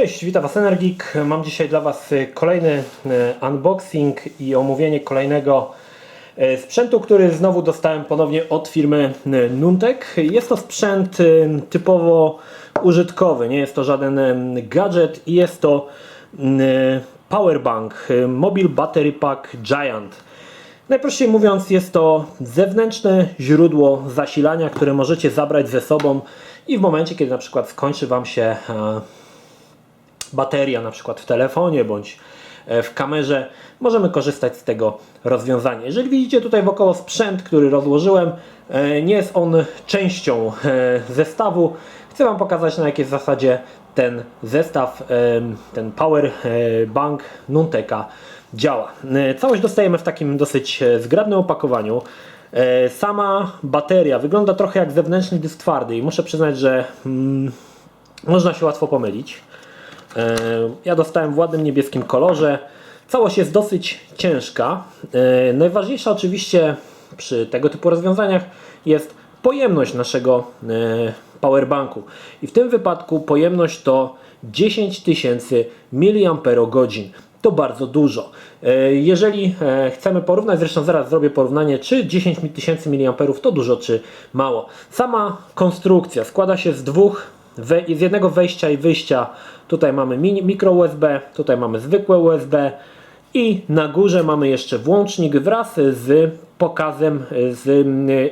Cześć, witam Was Energik. Mam dzisiaj dla Was e, kolejny e, unboxing i omówienie kolejnego e, sprzętu, który znowu dostałem ponownie od firmy Nuntek. Jest to sprzęt typowo użytkowy, nie jest to żaden gadżet i jest to powerbank Mobile Battery Pack Giant. Najprościej mówiąc, jest to zewnętrzne źródło zasilania, które możecie zabrać ze sobą i w momencie, kiedy na przykład skończy Wam się bateria na przykład w telefonie bądź e, w kamerze, możemy korzystać z tego rozwiązania. Jeżeli widzicie tutaj wokoło sprzęt, który rozłożyłem, e, nie jest on częścią e, zestawu. Chcę Wam pokazać na jakiej zasadzie ten zestaw, ten power bank Nunteka działa. Całość dostajemy w takim dosyć zgrabnym opakowaniu. Sama bateria wygląda trochę jak zewnętrzny dysk twardy i muszę przyznać, że mm, można się łatwo pomylić. E, Ja dostałem w ładnym niebieskim kolorze. Całość jest dosyć ciężka. E, Najważniejsza oczywiście przy tego typu rozwiązaniach jest pojemność naszego e, powerbanku. I w tym wypadku pojemność to 10 tysięcy mAh. To bardzo dużo. Jeżeli chcemy porównać, zresztą zaraz zrobię porównanie, czy 10 tysięcy mAh to dużo, czy mało. Sama konstrukcja składa się z dwóch we, z jednego wejścia i wyjścia tutaj mamy mini, mikro USB, tutaj mamy zwykłe USB i na górze mamy jeszcze włącznik wraz z pokazem, z y,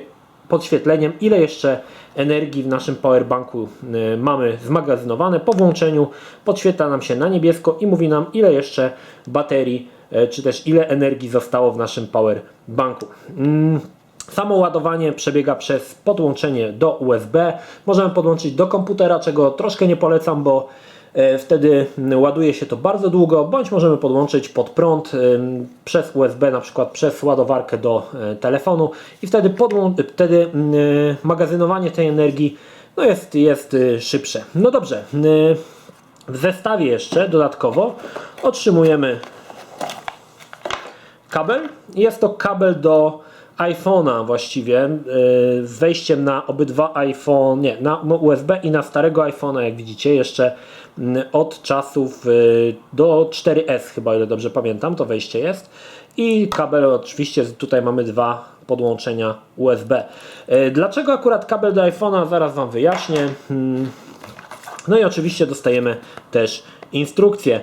podświetleniem ile jeszcze energii w naszym powerbanku y, mamy zmagazynowane. Po włączeniu podświetla nam się na niebiesko i mówi nam ile jeszcze baterii y, czy też ile energii zostało w naszym powerbanku. Mm. Samo ładowanie przebiega przez podłączenie do USB. Możemy podłączyć do komputera, czego troszkę nie polecam, bo e, wtedy ładuje się to bardzo długo, bądź możemy podłączyć pod prąd ym, przez USB, na przykład przez ładowarkę do e, telefonu i wtedy, wtedy y, magazynowanie tej energii no jest, jest szybsze. No dobrze, w zestawie jeszcze dodatkowo otrzymujemy kabel. Jest to kabel do iPhone'a właściwie z wejściem na obydwa iPhone, nie, na USB i na starego iPhone'a, jak widzicie, jeszcze mm, od czasów yy, do 4S chyba, ile dobrze pamiętam, to wejście jest. I kabel oczywiście, tutaj mamy dwa podłączenia USB. Yy, Dlaczego akurat kabel do iPhone'a? Zaraz Wam wyjaśnię. Hmm. No i oczywiście dostajemy też instrukcję.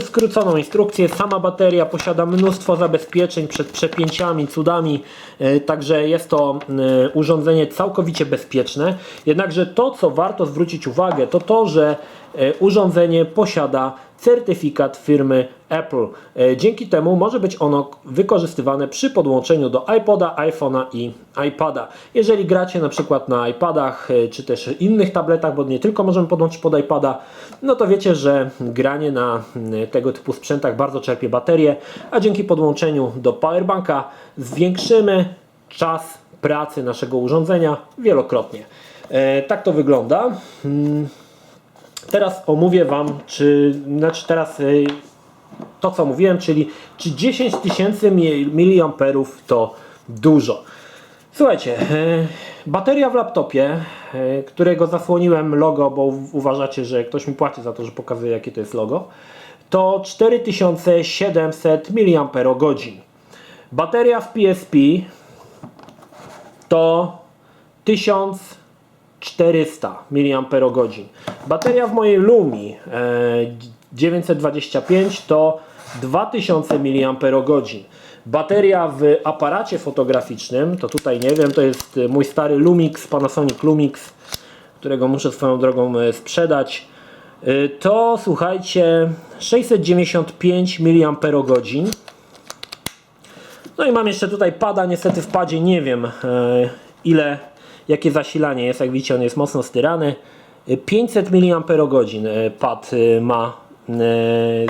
Skróconą instrukcję. Sama bateria posiada mnóstwo zabezpieczeń przed przepięciami, cudami, e, także jest to e, urządzenie całkowicie bezpieczne. Jednakże to, co warto zwrócić uwagę, to to, że e, urządzenie posiada certyfikat firmy Apple. E, Dzięki temu może być ono wykorzystywane przy podłączeniu do iPoda, iPhone'a i iPada. Jeżeli gracie na przykład na iPadach e, czy też innych tabletach, bo nie tylko możemy podłączyć pod iPada, no to wiecie, że granie na mm, tego typu sprzętach bardzo czerpie baterię, a dzięki podłączeniu do powerbanka zwiększymy czas pracy naszego urządzenia wielokrotnie. E, Tak to wygląda. Teraz omówię Wam, czy, znaczy teraz y, to co mówiłem, czyli czy 10 tysięcy miliamperów to dużo. Słuchajcie, y, bateria w laptopie, y, którego zasłoniłem logo, bo uważacie, że ktoś mi płaci za to, że pokazuję jakie to jest logo, to 4700 mAh. Bateria w PSP to 1000 400 mAh. Bateria w mojej Lumi e, 925 to 2000 mAh. Bateria w aparacie fotograficznym, to tutaj nie wiem, to jest mój stary Lumix, Panasonic Lumix, którego muszę swoją drogą e, sprzedać. E, To słuchajcie, 695 mAh. No i mam jeszcze tutaj pada, niestety w padzie nie wiem e, ile, jakie zasilanie jest, jak widzicie on jest mocno styrany. E, 500 mAh e, pad e, ma e,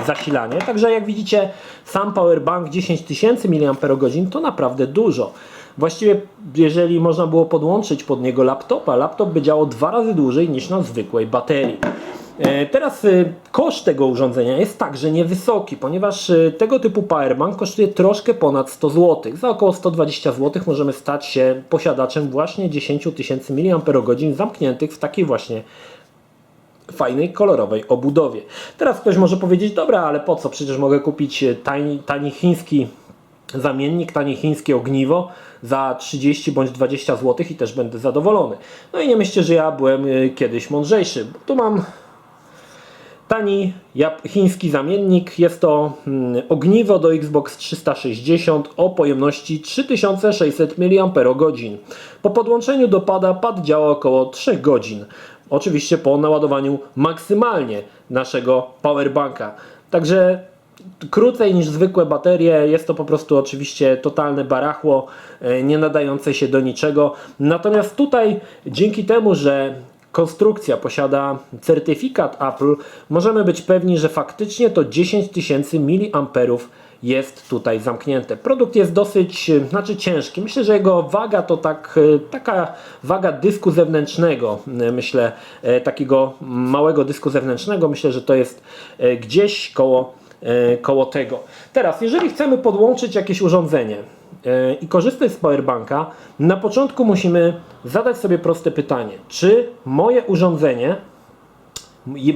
zasilanie, także jak widzicie sam powerbank 10 tysięcy mAh to naprawdę dużo. Właściwie jeżeli można było podłączyć pod niego laptopa, laptop by działał dwa razy dłużej niż na zwykłej baterii. E, Teraz e, koszt tego urządzenia jest także niewysoki, ponieważ e, tego typu powerbank kosztuje troszkę ponad 100 zł. Za około 120 zł możemy stać się posiadaczem właśnie 10 tysięcy mAh zamkniętych w takiej właśnie fajnej, kolorowej obudowie. Teraz ktoś może powiedzieć, dobra, ale po co? Przecież mogę kupić tani, tani chiński zamiennik, tanie chińskie ogniwo za 30 bądź 20 zł i też będę zadowolony. No i nie myślcie, że ja byłem kiedyś mądrzejszy. Tu mam tani chiński zamiennik. Jest to mm, ogniwo do Xbox 360 o pojemności 3600 mAh. Po podłączeniu do pada pad działa około 3 godzin. Oczywiście po naładowaniu maksymalnie naszego powerbanka. Także krócej niż zwykłe baterie. Jest to po prostu oczywiście totalne barachło, e, nie nadające się do niczego. Natomiast tutaj dzięki temu, że konstrukcja posiada certyfikat Apple, możemy być pewni, że faktycznie to 10 tysięcy mAh jest tutaj zamknięte. Produkt jest dosyć, e, znaczy ciężki. Myślę, że jego waga to tak, e, taka waga dysku zewnętrznego. e, Myślę, takiego małego dysku zewnętrznego. Myślę, że to jest gdzieś koło koło tego. Teraz, jeżeli chcemy podłączyć jakieś urządzenie i korzystać z powerbanka, na początku musimy zadać sobie proste pytanie, czy moje urządzenie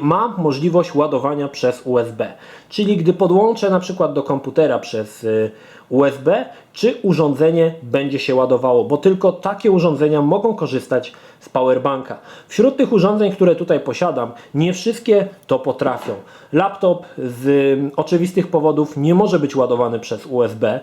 ma możliwość ładowania przez USB. Czyli gdy podłączę na przykład do komputera przez y, USB, czy urządzenie będzie się ładowało, bo tylko takie urządzenia mogą korzystać z powerbanka. Wśród tych urządzeń, które tutaj posiadam, nie wszystkie to potrafią. Laptop z y, oczywistych powodów nie może być ładowany przez USB.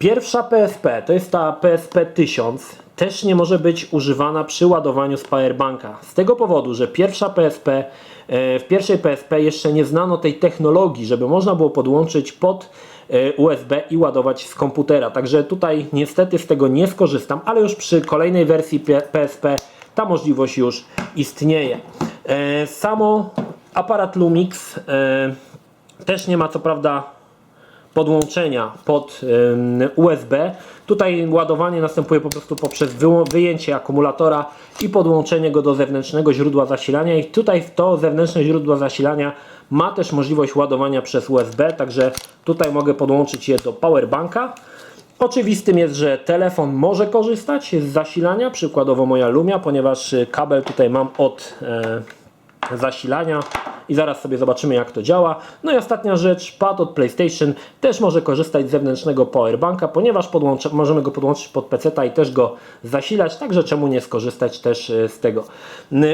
Pierwsza PSP, to jest ta PSP 1000, też nie może być używana przy ładowaniu z powerbanka. Z tego powodu, że pierwsza PSP, e, w pierwszej PSP jeszcze nie znano tej technologii, żeby można było podłączyć pod e, USB i ładować z komputera. Także tutaj niestety z tego nie skorzystam, ale już przy kolejnej wersji PSP ta możliwość już istnieje. E, Samo aparat Lumix też nie ma co prawda podłączenia pod USB. Tutaj ładowanie następuje po prostu poprzez wyjęcie akumulatora i podłączenie go do zewnętrznego źródła zasilania i tutaj to zewnętrzne źródło zasilania ma też możliwość ładowania przez USB, także tutaj mogę podłączyć je do powerbanka. Oczywistym jest, że telefon może korzystać z zasilania, przykładowo moja Lumia, ponieważ kabel tutaj mam od e, zasilania i zaraz sobie zobaczymy jak to działa. No i ostatnia rzecz, pad od PlayStation też może korzystać z zewnętrznego powerbanka, ponieważ możemy go podłączyć pod PC i też go zasilać, także czemu nie skorzystać też e, z tego.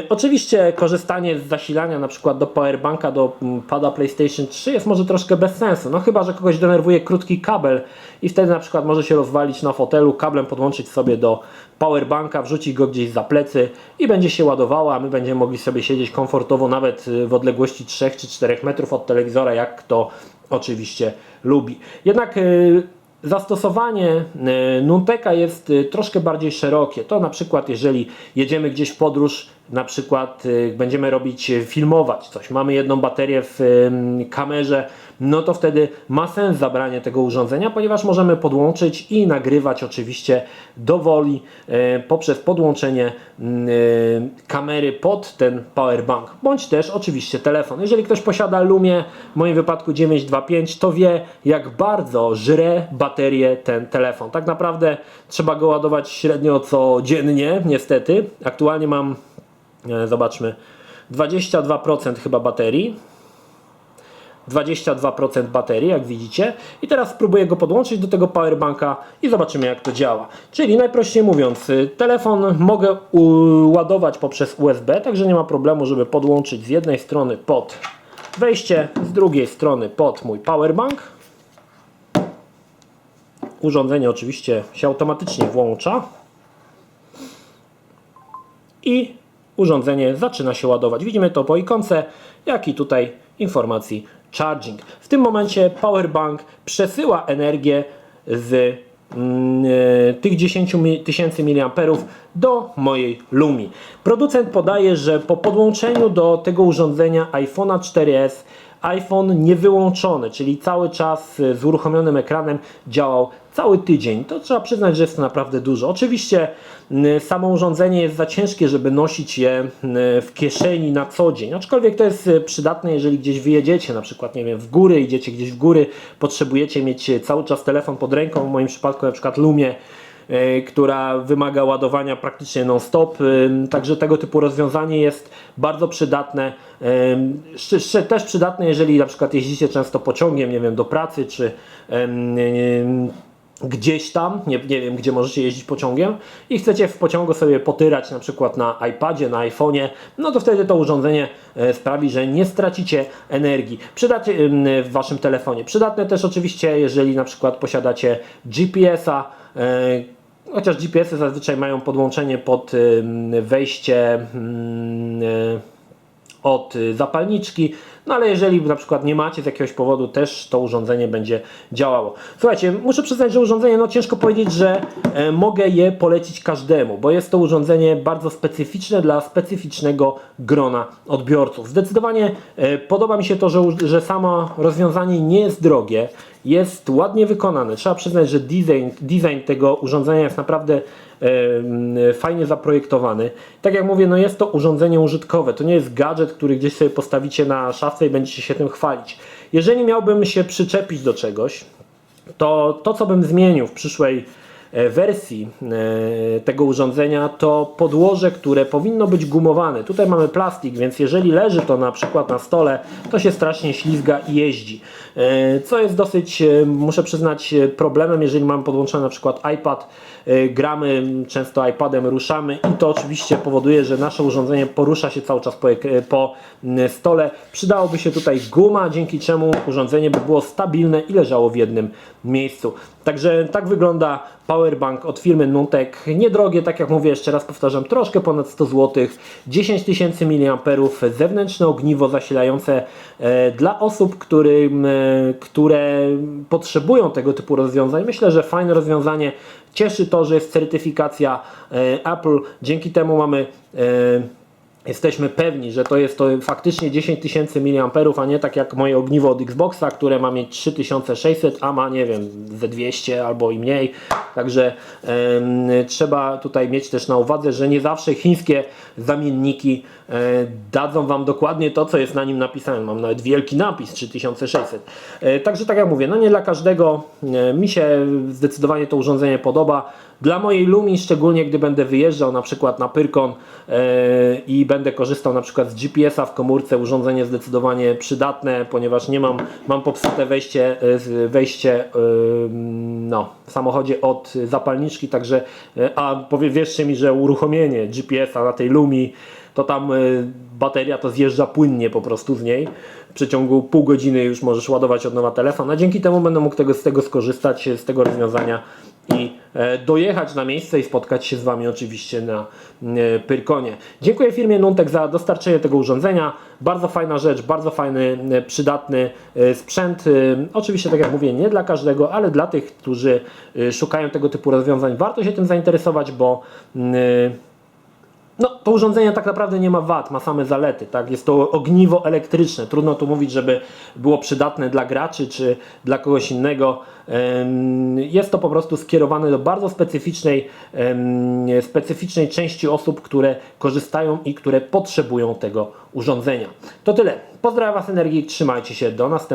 Oczywiście korzystanie z zasilania na przykład do powerbanka do pada PlayStation 3 jest może troszkę bez sensu, no chyba, że kogoś denerwuje krótki kabel i wtedy na przykład może się rozwalić na fotelu, kablem podłączyć sobie do powerbanka, wrzucić go gdzieś za plecy i będzie się ładowała, a my będziemy mogli sobie siedzieć komfortowo nawet y, w odległości 3 czy 4 metrów od telewizora, jak kto oczywiście lubi. Jednak y, zastosowanie y, Nunteka jest troszkę bardziej szerokie. To na przykład jeżeli jedziemy gdzieś w podróż, na przykład y, będziemy robić, y, filmować coś, mamy jedną baterię w y, kamerze, no to wtedy ma sens zabranie tego urządzenia, ponieważ możemy podłączyć i nagrywać oczywiście dowoli e, poprzez podłączenie kamery pod ten powerbank, bądź też oczywiście telefon. Jeżeli ktoś posiada Lumie, w moim wypadku 925, to wie jak bardzo żre baterię ten telefon. Tak naprawdę trzeba go ładować średnio codziennie, niestety. Aktualnie mam, zobaczmy, 22% chyba baterii. 22% baterii, jak widzicie. I teraz spróbuję go podłączyć do tego powerbanka i zobaczymy jak to działa. Czyli najprościej mówiąc, y, telefon mogę ładować poprzez USB, także nie ma problemu, żeby podłączyć z jednej strony pod wejście, z drugiej strony pod mój powerbank. Urządzenie oczywiście się automatycznie włącza i urządzenie zaczyna się ładować. Widzimy to po ikonce, jak i tutaj informacji charging. W tym momencie powerbank przesyła energię z mm, e, tych 10 mi- tysięcy mAh do mojej Lumi. Producent podaje, że po podłączeniu do tego urządzenia iPhone'a 4S iPhone niewyłączony, czyli cały czas z uruchomionym ekranem działał cały tydzień. To trzeba przyznać, że jest to naprawdę dużo. Oczywiście samo urządzenie jest za ciężkie, żeby nosić je w kieszeni na co dzień. Aczkolwiek to jest e, przydatne, jeżeli gdzieś wyjedziecie, na przykład nie wiem, w góry, idziecie gdzieś w góry, potrzebujecie mieć e, cały czas telefon pod ręką, w moim przypadku na przykład Lumie e, która wymaga ładowania praktycznie non-stop. Także tego typu rozwiązanie jest bardzo przydatne. Też przydatne, jeżeli na przykład jeździcie często pociągiem, nie wiem, do pracy czy gdzieś tam, nie, nie wiem gdzie możecie jeździć pociągiem i chcecie w pociągu sobie potyrać na przykład na iPadzie, na iPhone'ie, no to wtedy to urządzenie e, sprawi, że nie stracicie energii. Przydacie ym, w waszym telefonie. Przydatne też oczywiście, jeżeli na przykład posiadacie GPS-a, e, chociaż GPS-y zazwyczaj mają podłączenie pod wejście e, od zapalniczki, no ale jeżeli na przykład nie macie z jakiegoś powodu, też to urządzenie będzie działało. Słuchajcie, muszę przyznać, że urządzenie, no ciężko powiedzieć, że e, mogę je polecić każdemu, bo jest to urządzenie bardzo specyficzne dla specyficznego grona odbiorców. Zdecydowanie e, podoba mi się to, że, że samo rozwiązanie nie jest drogie, jest ładnie wykonane. Trzeba przyznać, że design, design tego urządzenia jest naprawdę e, fajnie zaprojektowany. Tak jak mówię, no jest to urządzenie użytkowe. To nie jest gadżet, który gdzieś sobie postawicie na szafce i będziecie się tym chwalić. Jeżeli miałbym się przyczepić do czegoś, to to, co bym zmienił w przyszłej e, wersji e, tego urządzenia, to podłoże, które powinno być gumowane. Tutaj mamy plastik, więc jeżeli leży to na przykład na stole, to się strasznie ślizga i jeździ. E, Co jest dosyć, e, muszę przyznać, e, problemem, jeżeli mamy podłączony na przykład iPad, gramy często iPadem, ruszamy i to oczywiście powoduje, że nasze urządzenie porusza się cały czas po, po stole. Przydałoby się tutaj guma, dzięki czemu urządzenie by było stabilne i leżało w jednym miejscu. Także tak wygląda powerbank od firmy Nutek. Niedrogie, tak jak mówię, jeszcze raz powtarzam, troszkę ponad 100 zł. 10 tysięcy mAh, zewnętrzne ogniwo zasilające dla osób, którym, które potrzebują tego typu rozwiązań. Myślę, że fajne rozwiązanie. Cieszy to, że jest certyfikacja e, Apple. Dzięki temu mamy e, jesteśmy pewni, że to jest to faktycznie 10 tysięcy mAh, a nie tak jak moje ogniwo od Xboxa, które ma mieć 3600, a ma nie wiem, ze 200 albo i mniej. Także em, trzeba tutaj mieć też na uwadze, że nie zawsze chińskie zamienniki e, dadzą Wam dokładnie to, co jest na nim napisane. Mam nawet wielki napis 3600. E, także tak jak mówię, no nie dla każdego. E, mi się zdecydowanie to urządzenie podoba. Dla mojej Lumi, szczególnie gdy będę wyjeżdżał na przykład na Pyrkon e, i będę korzystał na przykład z GPS-a w komórce, urządzenie zdecydowanie przydatne, ponieważ nie mam, mam popsute wejście, e, wejście e, no, w samochodzie od zapalniczki, także, a powie, wierzcie mi, że uruchomienie GPS-a na tej Lumi, to tam e, bateria to zjeżdża płynnie po prostu z niej. W przeciągu pół godziny już możesz ładować od nowa telefon, a dzięki temu będę mógł tego, z tego skorzystać, z tego rozwiązania i dojechać na miejsce i spotkać się z Wami oczywiście na e, Pyrkonie. Dziękuję firmie Nuntek za dostarczenie tego urządzenia. Bardzo fajna rzecz, bardzo fajny, e, przydatny e, sprzęt. E, Oczywiście, tak jak mówię, nie dla każdego, ale dla tych, którzy e, szukają tego typu rozwiązań, warto się tym zainteresować, bo mm, e, no, to urządzenie tak naprawdę nie ma wad, ma same zalety. Tak? Jest to ogniwo elektryczne. Trudno tu mówić, żeby było przydatne dla graczy czy dla kogoś innego. Jest to po prostu skierowane do bardzo specyficznej, specyficznej części osób, które korzystają i które potrzebują tego urządzenia. To tyle. Pozdrawiam Was energii, trzymajcie się, do następnego.